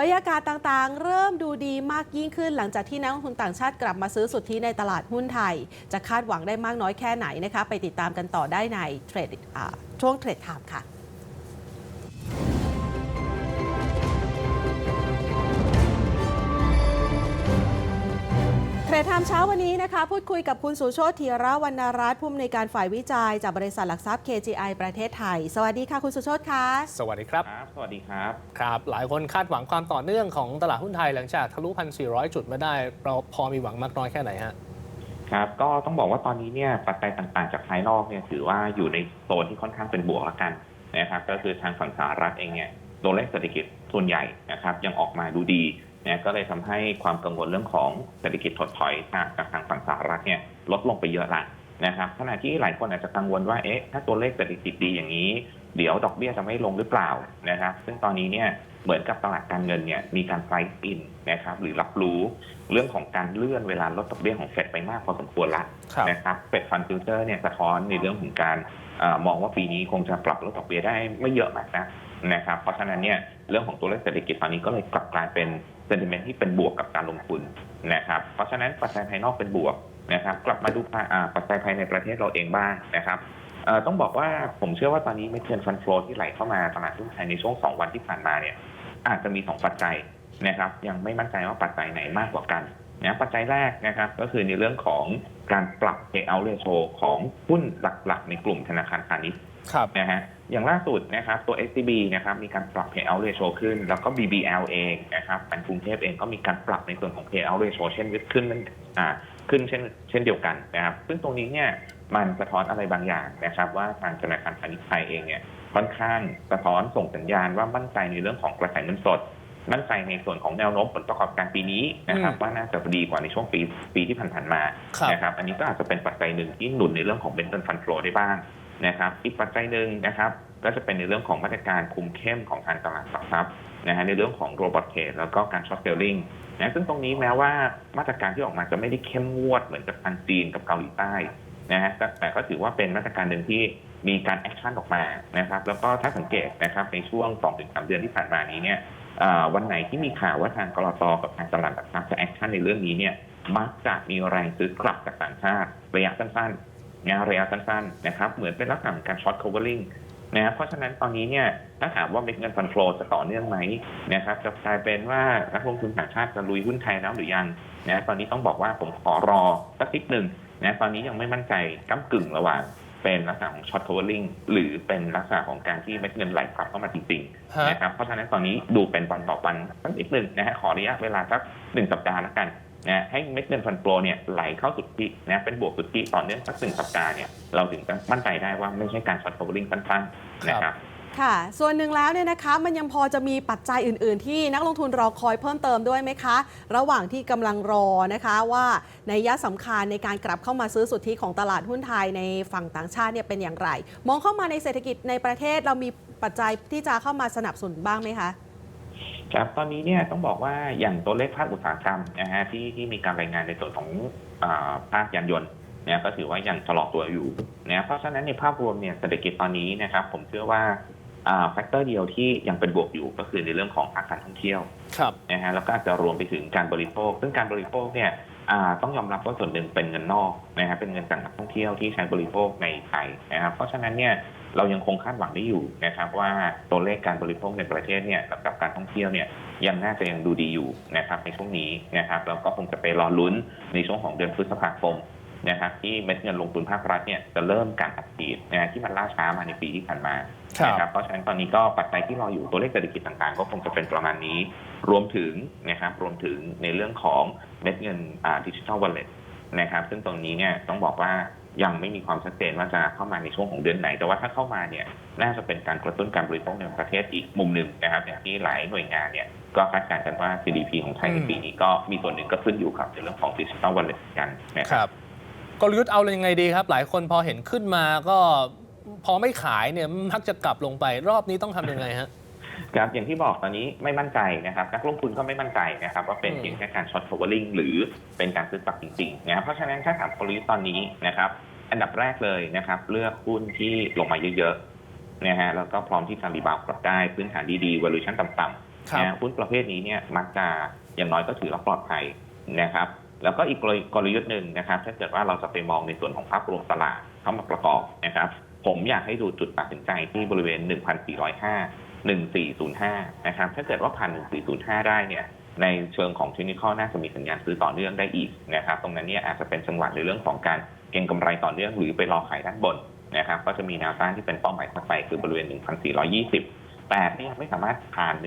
บรรยากาศต่างๆ เริ่มดูดีมากยิ่งขึ้น หลังจากที่นักลงทุนต่างชาติกลับมาซื้อสุทธิในตลาดหุ้นไทย จะคาดหวังได้มากน้อยแค่ไหนนะคะ ไปติดตามกันต่อได้ในเทรดช่วงเทรดไทม์ค่ะ ทรดไทม์เช้าวันนี้นะคะ พูดคุยกับคุณสุโชติธีระวรรณรัตน์ผู้อำนวยการฝ่ายวิจัย จากบริษัทหลักทรัพย์ KGI ประเทศไทย สวัสดีค่ะคุณสุโชติค่ะสวัสดีครับครับ สวัสดีครับ ครับ หลายคนคาดหวังความต่อเนื่องของตลาดหุ้นไทยหลังจากทะลุ 1,400 จุดมาได้ เราพอมีหวังมากน้อยแค่ไหนฮะครับก็ต้องบอกว่าตอนนี้เนี่ยปัจจัยต่างๆ จากภายนอกเนี่ยถือว่าอยู่ในโซนที่ค่อนข้างเป็นบวกละกันนะครับก็คือทางฝั่งสหรัฐเองเนี่ยตัวเลขเศรษฐกิจส่วนใหญ่นะครับยังออกมาดูดี นะก็เลยทำให้ความกังวลเรื่องของเศรษฐกิจถดถอยจากจากทางฝั่งสหรัฐเนี่ยลดลงไปเยอะละนะครับขณะที่หลายคนอาจจะกังวลว่าเอ๊ะถ้าตัวเลขเศรษฐกิจดีอย่างนี้ เดี๋ยวดอกเบี้ยจะไม่ลงหรือเปล่านะครับซึ่งตอนนี้เนี่ยเหมือนกับตลาดการเงินเนี่ยมีการ price in นะครับหรือรับรู้เรื่องของการเลื่อนเวลาลดดอกเบี้ยของเฟดไปมากพอสมควรละครับนะครับเฟดฟันฟิวเจอร์เนี่ยสะท้อนในเรื่องของการเออมองว่าปีนี้คงจะปรับลดดอกเบี้ยได้ไม่เยอะมากนะ นะครับ เพราะฉะนั้นเนี่ยเรื่องของตัวเลขเศรษฐกิจตอนนี้ก็เลยกลับกลายเป็นเซนติเมนต์ที่เป็นบวกกับการลงทุนนะครับ เพราะฉะนั้นปัจจัยภายนอกเป็นบวกนะครับ กลับมาดูปัจจัยภายในประเทศเราเองบ้างนะครับต้องบอกว่าผมเชื่อว่าตอนนี้ไม่เกินฟันโฟลที่ไหลเข้ามาตลาดหุ้นไทยในช่วง 2 วันที่ผ่านมาเนี่ยอาจจะมี 2 ปัจจัยนะครับ ยังไม่มั่นใจว่าปัจจัยไหนมากกว่ากันนะปัจจัยแรกนะครับก็คือในเรื่องของการปรับ payout ratio ของหุ้นหลักๆ ในกลุ่มธนาคารพาณิชย์ ครับนะฮะอย่างล่าสุดนะครับตัว SCB นะครับมีการปรับ payout ratio ขึ้น แล้วก็ BBL เองนะครับแบงก์กรุงเทพเองก็มีการปรับในส่วนของ payout ratio เช่นขึ้นอ่าขึ้นเช่นเช่นเดียวกันนะครับ ซึ่งตรงนี้เนี่ยมันสะท้อนอะไรบางอย่างนะครับ ว่าทางธนาคารพาณิชย์ไทยเองเนี่ยค่อนข้างสะท้อนส่งสัญญาณว่ามั่นใจในเรื่องของกระแสเงินสด มั่นใจในส่วนของแนวโน้มผลประกอบการปีนี้นะครับอืมว่าน่าจะดีกว่าในช่วงปีปีที่ผ่านๆมาครับนะครับอันนี้ก็อาจจะเป็นปัจจัยหนึ่งที่หนุนในเรื่องของเบนเ l ฟันโฟได้บ้าง นะครับอีกปัจจัยหนึ่งนะครับก็จะเป็นในเรื่องของมาตรการคุมเข้มของทางตลาดหลักทรัพย์นะฮะในเรื่องของโรบอทเทรดแล้วก็การช็อตเซลลิงนะซึ่งตรงนี้แม้ว่ามาตรการที่ออกมาจะไม่ได้เข้มงวดเหมือนกับทางจีนกับเกาหลีใต้นะฮะแต่ก็ถือว่าเป็นมาตรการหนึ่งที่มีการแอคชั่นออกมานะครับแล้วก็ถ้าสังเกตนะครับในช่วง 2-3 เดือนที่ผ่านมานี้เนี่ยวันไหนที่มีข่าวว่าทางกรอตกับทางตลาดหลักทรัพย์จะแอคชั่นในเรื่องนี้เนี่ยมักจะมีแรงซื้อกลับจากต่างชาติระยะสั้นๆ งานระยะสั้นๆนะครับเหมือนเป็นลักษณะของการช็อต covering นะเพราะฉะนั้นตอนนี้เนี่ยถ้าถามว่าเม็ดเงินฟันโฟจะต่อเนื่องไหมนะครับจะกลายเป็นว่านักลงทุนต่างชาติจะลุยหุ้นไทยแล้วหรือยังนะตอนนี้ต้องบอกว่าผมขอรอสักนิดหนึ่งนะตอนนี้ยังไม่มั่นใจก้ากึ่งระหว่างเป็นลักษณะของช็อต covering หรือเป็นลักษณะของการที่เม็ดเงินไหลกลับเข้ามาจริงๆฮะนะครับเพราะฉะนั้นตอนนี้ดูเป็นวันต่อวันสักนิดหนึ่งนะฮะขอระยะเวลาสักหนึ่งสัปดาห์แล้วกัน นะให้เม็ดเงินฟันโปรเนี่ยไหลเข้าสุทธินะเป็นบวกสุทธิต่อเนื่องสักหนึ่งสัปดาห์เนี่ยเราถึงจะมั่นใจได้ว่าไม่ใช่การช็อต covering สั้นๆนะครับค่ะ ส่วนหนึ่งแล้วเนี่ยนะคะมันยังพอจะมีปัจจัยอื่น ๆ ที่นักลงทุนรอคอยเพิ่มเติมด้วยไหมคะ ระหว่างที่กำลังรอนะคะว่าในยะสำคัญในการกลับเข้ามาซื้อสุทธิของตลาดหุ้นไทยในฝั่งต่างชาติเนี่ยเป็นอย่างไร มองเข้ามาในเศรษฐกิจในประเทศเรามีปัจจัยที่จะเข้ามาสนับสนุนบ้างไหมคะ ครับตอนนี้เนี่ยต้องบอกว่าอย่างตัวเลขภาคอุตสาหกรรมนะฮะที่ที่มีการรายงานในส่วนของอาภาคยานยนต์เนี่ยก็ถือว่ายังชะลอตัวอยู่นะเพราะฉะนั้นในภาพรวมเนี่ยเศรษฐกิจตอนนี้นะครับผมเชื่อว่าแฟกเตอร์เดียวที่ยังเป็นบวกอยู่ก็คือในเรื่องของภาคการท่องเที่ยวครับนะฮะแล้วก็อาจจะรวมไปถึงการบริโภค ซึ่งการบริโภคเนี่ยอ่าต้องยอมรับว่าส่วนหนึ่งเป็นเงินนอกนะฮะเป็นเงินจากนักท่องเที่ยวที่ใช้บริโภคในไทยนะครับเพราะฉะนั้นเนี่ย เรายังคงคาดหวังได้อยู่นะครับว่าตัวเลขการบริโภคในประเทศเนี่ยกับการท่องเที่ยวเนี่ยยังน่าจะยังดูดีอยู่นะครับในช่วงนี้นะครับแล้วก็คงจะไปรอลุ้นในช่วงของเดือนพฤษภาคมนะครับที่เม็ดเงินลงทุนภาครัฐเนี่ยจะเริ่มการอัดฉีดนะฮะที่มันล่าช้ามาในปีที่ผ่านมาครับนะครับเพราะฉะนั้นตอนนี้ก็ปัจจัยที่รออยู่ตัวเลขเศรษฐกิจต่างๆ ก็คงจะเป็นประมาณนี้ รวมถึงนะครับรวมถึงในเรื่องของเม็ดเงินดิจิทัลวอลเล็ตนะครับซึ่งตรงนี้เนี่ยต้องบอกว่า ยังไม่มีความชัดเจนว่าจะเข้ามาในช่วงของเดือนไหน แต่ว่าถ้าเข้ามาเนี่ยน่าจะเป็นการกระตุ้นการบริโภคในประเทศอีกมุมหนึ่งนะครับอย่างที่หลายหน่วยงานเนี่ยก็คาดการณ์กันว่า GDP ของไทยในอืมปีนี้ก็มีส่วนหนึ่งก็ขึ้นอยู่กับในเรื่องของดิจิทัลวอลเล็ตกันนะคครับรับกลยุทธ์เอายังไงดีครับ หลายคนพอเห็นขึ้นมาก็พอไม่ขายเนี่ยมักจะกลับลงไปรอบนี้ต้องทำยังไงฮะ ครับอย่างที่บอกตอนนี้ไม่มั่นใจนะครับนักลงทุนก็ไม่มั่นใจนะครับว่าเป็นอืมเพียงแค่การช็อต covering หรือเป็นการซื้อกลับจริงๆนะครับเพราะฉะนั้นถ้าถามกลยุทธ์ตอนนี้นะครับ อันดับแรกเลยนะครับ เลือกหุ้นที่ลงมาเยอะๆนะฮะแล้วก็พร้อมที่จะรีบาวด์กลับได้พื้นฐานดีๆ valuation ต่ำครับนะหุ้นประเภทนี้เนี่ยมักจะอย่างน้อยก็ถือว่าปลอดภัยนะครับ แล้วก็อีกกลกลยุทธ์หนึ่งนะครับ ถ้าเกิดว่าเราจะไปมองในส่วนของภาพรวมตลาดเข้ามาประกอบนะครับ ผมอยากให้ดูจุดตัดสินใจที่บริเวณ 1,405 1405 นะครับ ถ้าเกิดว่าผ่าน 1405 ได้เนี่ย ในเชิงของเทคนิคน่าจะมีสัญญาณซื้อต่อเนื่องได้อีกนะครับ ตรงนั้นเนี่ยอาจจะเป็นจังหวะในเรื่องของการเก็งกำไรต่อเนื่องหรือไปรอขายด้านบนนะครับ ก็จะมีแนวต้านที่เป็นเป้าหมายถัดไปคือบริเวณ 1,420 แต่ที่ยังไม่สามารถผ่าน1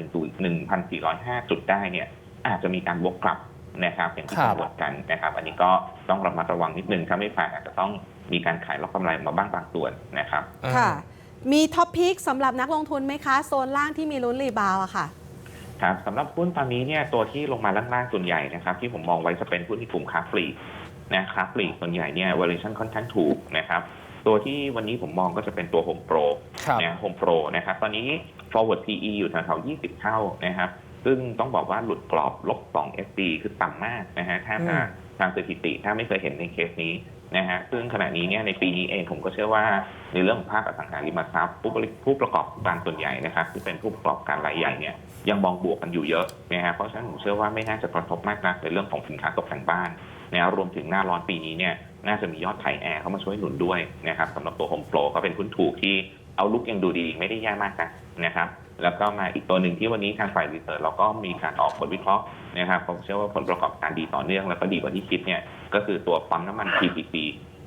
1,405 จุดได้เนี่ย อาจจะมีการวกกลับนะครับอย่างที่ครับกำหนดกันนะครับ อันนี้ก็ต้องระมัดระวังนิดนึงถ้าไม่ผ่านอาจจะต้องมีการขายล็อกกำไรมาบ้างบางส่วนนะครับค่ะ มีท็อปพิกสำหรับนักลงทุนไหมคะ โซนล่างที่มีลุ้นรีบาวด์อะค่ะ ครับสำหรับหุ้นตอนนี้เนี่ยตัวที่ลงมาล่างๆส่วนใหญ่นะครับที่ผมมองไว้จะเป็นหุ้นที่กลุ่มค้าปลีกนะครับปลีกส่วนใหญ่เนี่ย valuation ค่อนข้างถูกนะครับตัวที่วันนี้ผมมองก็จะเป็นตัว Home Pro ครับนะ Home Pro นะครับ ตอนนี้ forward PE อยู่แถวๆ20 เท่านะครับ ซึ่งต้องบอกว่าหลุดกรอบลบ2 SD คือต่ำมากนะฮะแทบจะอืมทางสถิติถ้าไม่เคยเห็นในเคสนี้ นะฮะซึ่งขณะนี้เนี่ยในปีนี้เองผมก็เชื่อว่าในเรื่องของภาคอสังหาริมทรัพย์ผู้บริผู้ประกอบการส่วนใหญ่นะครับที่เป็นผู้ประกอบการรายใหญ่เนี่ยยังมองบวกกันอยู่เยอะนะฮะเพราะฉะนั้นผมเชื่อว่าไม่น่าจะกระทบมากนักในเรื่องของสินค้าตกแต่งบ้านนะรวมถึงหน้าร้อนปีนี้เนี่ยน่าจะมียอดขายแอร์เข้ามาช่วยหนุนด้วยนะครับสำหรับตัว Home Pro ก็เป็นหุ้นถูกที่เอาลุกยังดูดีไม่ได้แย่มากนะนะครับแล้วก็มาอีกตัวหนึ่งที่วันนี้ทางฝ่ายรีเสิร์ชเราก็มีการออกผลวิเคราะห์นะครับผมเชื่อว่าผลประกอบการดีต่อเนื่องแล้วก็ดีกว่าที่คิดเนี่ย ก็คือตัวปั๊มน้ำมัน PTT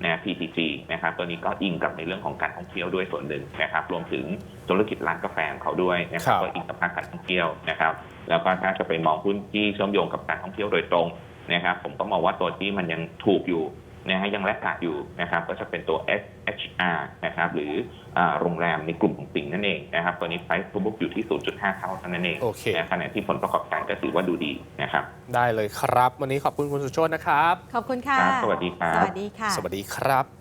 นะ PTG นะครับ ตัวนี้ก็อิงกับในเรื่องของการท่องเที่ยวด้วยส่วนหนึ่งนะครับ รวมถึงธุรกิจร้านกาแฟของเขาด้วยนะครับครับ ก็อิงกับภาคการท่องเที่ยวนะครับ แล้วก็ถ้าจะไปมองหุ้นที่เชื่อมโยงกับการท่องเที่ยวโดยตรงนะครับ ผมก็มองว่าตัวที่มันยังถูกอยู่ นะฮะยังแลกขาดอยู่นะครับก็จะเป็นตัว SHR นะครับหรืออ่าโรงแรมในกลุ่มของสิงห์นั่นเองนะครับตัวนี้ price to book อยู่ที่ 0.5 เท่าเท่านั้นเองโอเคนะขณะที่ผลประกอบการก็ถือว่าดูดีนะครับ ได้เลยครับ วันนี้ขอบคุณคุณสุโชตนะครับ ขอบคุณค่ะครับสวัสดีครับ สวัสดีค่ะ สวัสดีครับ